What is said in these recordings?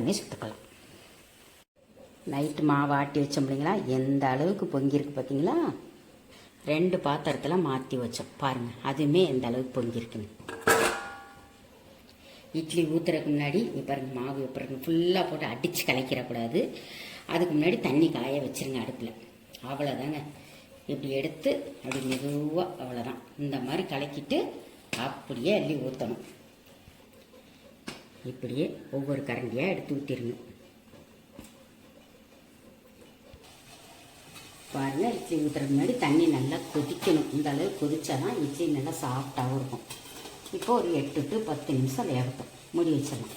எல்லாமே சுற்றுக்கலாம் நைட்டு மாவு ஆட்டி வச்சோம் இல்லைங்களா? எந்த அளவுக்கு பொங்கியிருக்கு பார்த்தீங்களா ரெண்டு பாத்திரத்தில் மாற்றி வச்சோம். பாருங்கள் அதுவுமே எந்த அளவுக்கு பொங்கியிருக்குன்னு. இட்லி ஊற்றுறதுக்கு முன்னாடி நீ பாருங்கள் மாவு எப்படி ஃபுல்லாக போட்டு அடித்து கலக்கிடக்கூடாது. அதுக்கு முன்னாடி தண்ணி காய வச்சிருங்க அடுப்பில். அவ்வளோதாங்க இப்படி எடுத்து அப்படி மெதுவாக அவ்வளோதான் இந்த மாதிரி கலக்கிட்டு அப்படியே அள்ளி ஊற்றணும் இப்படியே ஒவ்வொரு கரண்டியாக எடுத்து ஊற்றிருங்க பாருங்கள் இட்லி ஊற்றுறதுக்கு முன்னாடி தண்ணி நல்லா கொதிக்கணும். இந்த அளவு கொதிச்சாதான் இட்லி நல்லா சாஃப்டாகவும் இருக்கும். இப்போ ஒரு எட்டு டு பத்து நிமிஷம் வேகட்டும். மூடி வச்சிடலாம்.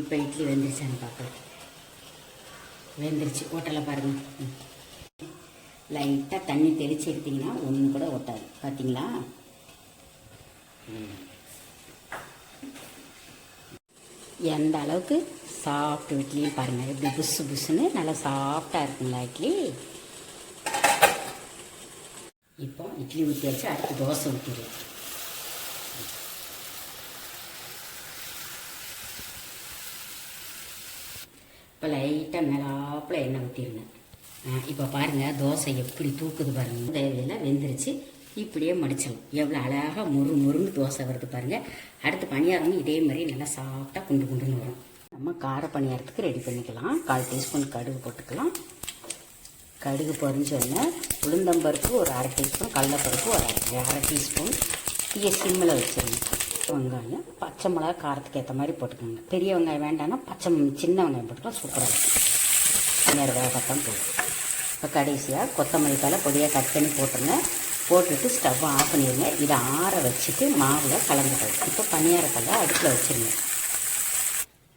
இப்போ இட்லி வெந்துருச்சான்னு பார்க்கலாம். வெந்துருச்சு. ஓட்டலை பாருங்கள் லைட்டாக தண்ணி தெளித்து எடுத்தீங்கன்னா ஒன்று கூட ஒட்டாது பார்த்தீங்களா? எந்த அளவுக்கு சாஃப்ட் இட்லியும் பாருங்கள் எப்படி புஷு புஷுன்னு நல்லா சாஃப்டாக இருக்குங்களா இட்லி? இப்போ இட்லி ஊற்றி வச்சு அடுத்து தோசை ஊற்றிடுவோம் இப்போ லைட்டாக மேலாப்பில் எண்ணெய் ஊற்றிருங்க இப்போ பாருங்கள் தோசை எப்படி தூக்குது பாருங்கள் தேவையெல்லாம் வெந்துருச்சு. இப்படியே மடிச்சிடும் எவ்வளோ அழகாக முறு முருன்னு தோசை வருது பாருங்கள் அடுத்து பணியாரமும் இதே மாதிரி நல்லா சாஃப்டாக குண்டு குண்டுன்னு வரும். நம்ம கார பணியாரத்துக்கு ரெடி பண்ணிக்கலாம். கால் டீஸ்பூன் கடுகு போட்டுக்கலாம். கடுகு பொறிஞ்சோடனே உளுந்தம்பருப்பு ஒரு அரை டீஸ்பூன் கடலப்பருப்பு ஒரு அரை அரை டீஸ்பூன் தீய சிம்மில் வச்சுருங்க. வெங்காயம். பச்சை மிளகா காரத்துக்கு ஏற்ற மாதிரி போட்டுக்கோங்க. பெரிய வெங்காயம் வேண்டாம்னா பச்சை சின்ன வெங்காயம் போட்டுக்கலாம். சூப்பராக இருக்கும். நேரம் வேகத்தான் போடும் இப்போ கடைசியாக கொத்தமல்லி தலை பொடியாக கட் பண்ணி போட்டுருங்க போட்டுட்டு ஸ்டவ்வை ஆஃப் பண்ணிடுங்க இதை ஆற வச்சுட்டு மாவில் கலந்துக்கலாம் இப்போ பணியாரக்கல்லை அடுப்பில் வச்சுருங்க.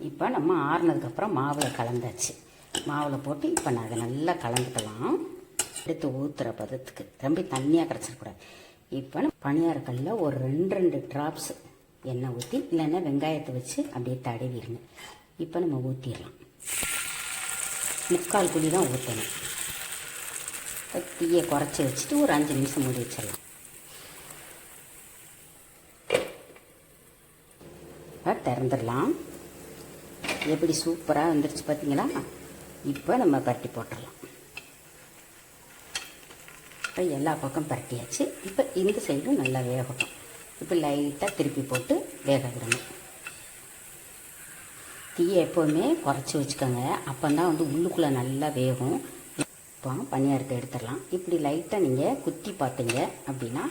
இப்போ நம்ம ஆறினதுக்கப்புறம் மாவில் கலந்தாச்சு. மாவில் போட்டு இப்போ நான் அதை நல்லா கலந்துக்கலாம். எடுத்து ஊற்றுற பதத்துக்கு. ரொம்ப தண்ணியாக கிடச்சிடக்கூடாது இப்போ நம்ம பணியாரக்கல்ல ஒரு ரெண்டு ரெண்டு ட்ராப்ஸ் எண்ணெய் ஊற்றி இல்லைன்னா வெங்காயத்தை வச்சு அப்படியே தடவிடுங்க. இப்போ நம்ம ஊற்றிடலாம் முக்கால் குழி தான் ஊற்றணும் தீயை குறைச்சி வச்சுட்டு ஒரு அஞ்சு நிமிஷம் மூடி வச்சிடலாம் திறந்துடலாம் எப்படி சூப்பராக வந்துருச்சு பார்த்தீங்களா இப்போ நம்ம பரட்டி போட்டுடலாம் இப்போ எல்லா பக்கம் பரட்டியாச்சு இப்போ இந்த சைடும் நல்லா வேகட்டும் இப்போ லைட்டாக திருப்பி போட்டு வேக விடணும் தீயை எப்போவுமே குறைச்சி வச்சுக்கோங்க அப்போ தான் வந்து உள்ளுக்குள்ளே நல்லா வேகும் இப்போ பணியாரத்தை எடுத்துடலாம். இப்படி லைட்டாக நீங்கள் குத்தி பார்த்தீங்க அப்படின்னா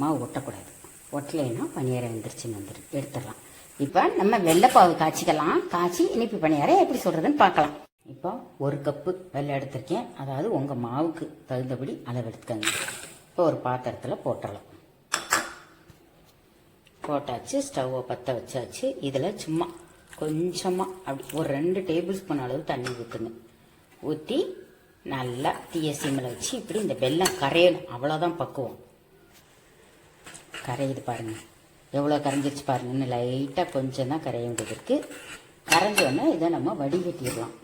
மாவு ஒட்டக்கூடாது. ஒட்டலைன்னா பணியாரம் வந்துருச்சுன்னு வந்துரு எடுத்துடலாம். இப்போ நம்ம வெள்ளைப்பாவு காய்ச்சிக்கலாம். காய்ச்சி இனிப்பு பணியாரம் எப்படி சொல்கிறதுன்னு பார்க்கலாம். இப்போ ஒரு கப்பு வெள்ளை எடுத்திருக்கேன். அதாவது உங்கள் மாவுக்கு தகுந்தபடி அளவு எடுத்துக்கங்க. இப்போ ஒரு பாத்திரத்தில் போட்டுடலாம். போட்டாச்சு ஸ்டவ்வை பற்ற வச்சாச்சு. இதில் சும்மா கொஞ்சமாக அப்படி ஒரு ரெண்டு டேபிள் ஸ்பூன் அளவு தண்ணி ஊற்றுங்க ஊற்றி நல்லா தீய சிம்மில் வச்சு இப்படி இந்த வெல்லம் கரையணும். அவ்வளோதான் பக்குவம். கரையுது பாருங்கள் எவ்வளோ கரைஞ்சிருச்சு பாருங்கன்னு லைட்டாக கொஞ்சம் தான் கரைய வேண்டியது இருக்குது இதை நம்ம வடிகட்டிடலாம்.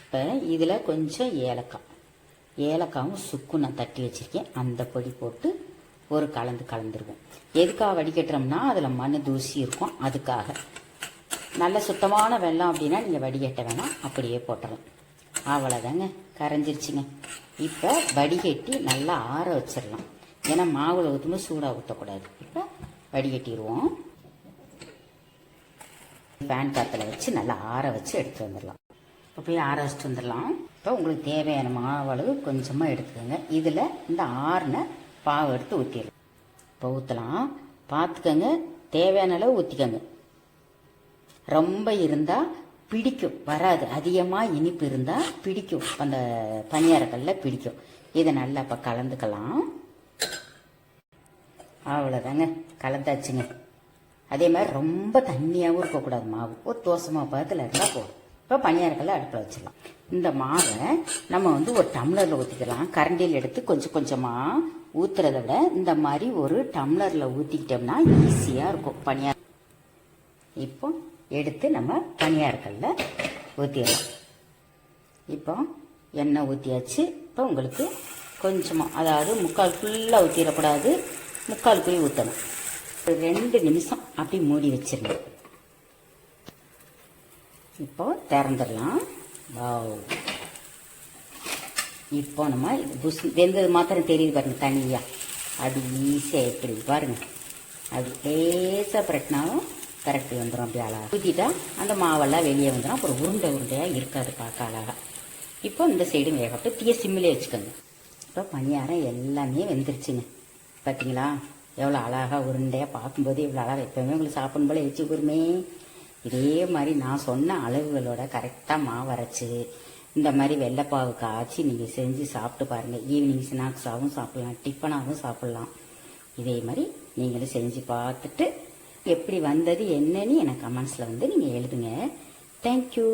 இப்போ இதில் கொஞ்சம் ஏலக்காய். ஏலக்காவும் சுக்கு நான் தட்டி வச்சுருக்கேன். அந்த பொடி போட்டு ஒரு கலந்து கலந்துருவோம். எதுக்காக வடிகட்டுறோம்னா அதில் மண் தூசி இருக்கும். அதுக்காக. நல்ல சுத்தமான வெல்லம் அப்படின்னா நீங்கள் வடிகட்ட வேணாம். அப்படியே போட்டுடலாம் அவ்வளோதாங்க கரைஞ்சிருச்சுங்க. இப்போ வடிகட்டி நல்லா ஆற வச்சிடலாம் ஏன்னா மாவில் ஊற்றும்போது சூடாக ஊற்றக்கூடாது இப்போ வடிகட்டிடுவோம் பேன் காற்றுல வச்சு நல்லா ஆற வச்சு எடுத்து வந்துடலாம் இப்போ போய் ஆற வச்சுட்டு வந்துடலாம் இப்போ உங்களுக்கு தேவையான மாவளவு கொஞ்சமாக எடுத்துக்கோங்க. இதில் இந்த ஆறின பாவை எடுத்து ஊற்றிடலாம் இப்போ ஊற்றலாம் பார்த்துக்கோங்க. தேவையான அளவு ஊற்றிக்கோங்க ரொம்ப இருந்தால் பிடிக்கும் வராது. அதிகமாக இனிப்பு இருந்தால் பிடிக்கும். அந்த பணியாரக்கல்ல பிடிக்கும். இதை நல்லா இப்போ கலந்துக்கலாம். அவ்வளோதாங்க கலந்தாச்சுங்க. அதே மாதிரி ரொம்ப தண்ணியாகவும் இருக்கக்கூடாது. மாவு. ஒரு தோசை மாவு பதத்தில் இருந்தால் போதும். இப்போ பணியாரக்கல்ல அடுப்பில் வச்சிடலாம். இந்த மாவை நம்ம வந்து ஒரு டம்ளரில் ஊற்றிக்கலாம் கரண்டியில் எடுத்து கொஞ்சம் கொஞ்சமாக ஊற்றுறத விட இந்த மாதிரி ஒரு டம்ளரில் ஊற்றிக்கிட்டோம்னா ஈஸியாக இருக்கும். பணியார் இப்போ எடுத்து நம்ம பணியாரக்கல்ல ஊற்றிடலாம் இப்போ எண்ணெய் ஊற்றியாச்சு இப்போ உங்களுக்கு கொஞ்சமாக அதாவது முக்கால் ஃபுல்லாக ஊற்றிடக்கூடாது முக்கால் போய் ஊற்றணும் ரெண்டு நிமிஷம் அப்படி மூடி வச்சிருங்க. இப்போ திறந்துடலாம். வாவ். இப்போ நம்ம இது புஸ் வெந்தது மாத்திரம் தெரியுது பாருங்க தனியாக அது ஈஸியாக எப்படி பாருங்க. அது லேசாக பிரட்டினாலும் கரெக்டி வந்துடும் அப்படி அழகாக ஊற்றிட்டா அந்த மாவெல்லாம் வெளியே வந்துடும் அப்புறம் உருண்டை உருண்டையாக இருக்காது பார்க்க அழகாக இப்போ இந்த சைடும் வேகப்பட்டு தீய சிம்மிலே வச்சுக்கோங்க. இப்போ பணியாரம் எல்லாமே வெந்துருச்சுங்க. பார்த்தீங்களா எவ்வளோ அழகாக உருண்டையாக பார்க்கும்போது இவ்வளோ அழகாக எப்போவுமே உங்களுக்கு சாப்பிடும் போல வச்சு கூருமே இதே மாதிரி நான் சொன்ன அளவுகளோட கரெக்டாக மாவு இந்த மாதிரி வெள்ளைப்பாவு காய்ச்சி நீங்கள் செஞ்சு சாப்பிட்டு பாருங்கள் ஈவினிங் ஸ்நாக்ஸாகவும் சாப்பிட்லாம் டிஃபனாகவும் சாப்பிட்லாம். இதே மாதிரி நீங்களும் செஞ்சு பார்த்துட்டு எப்படி வந்தது என்னன்னு எனக்கு கமெண்ட்ஸில் வந்து நீங்கள் எழுதுங்க. தேங்க்யூ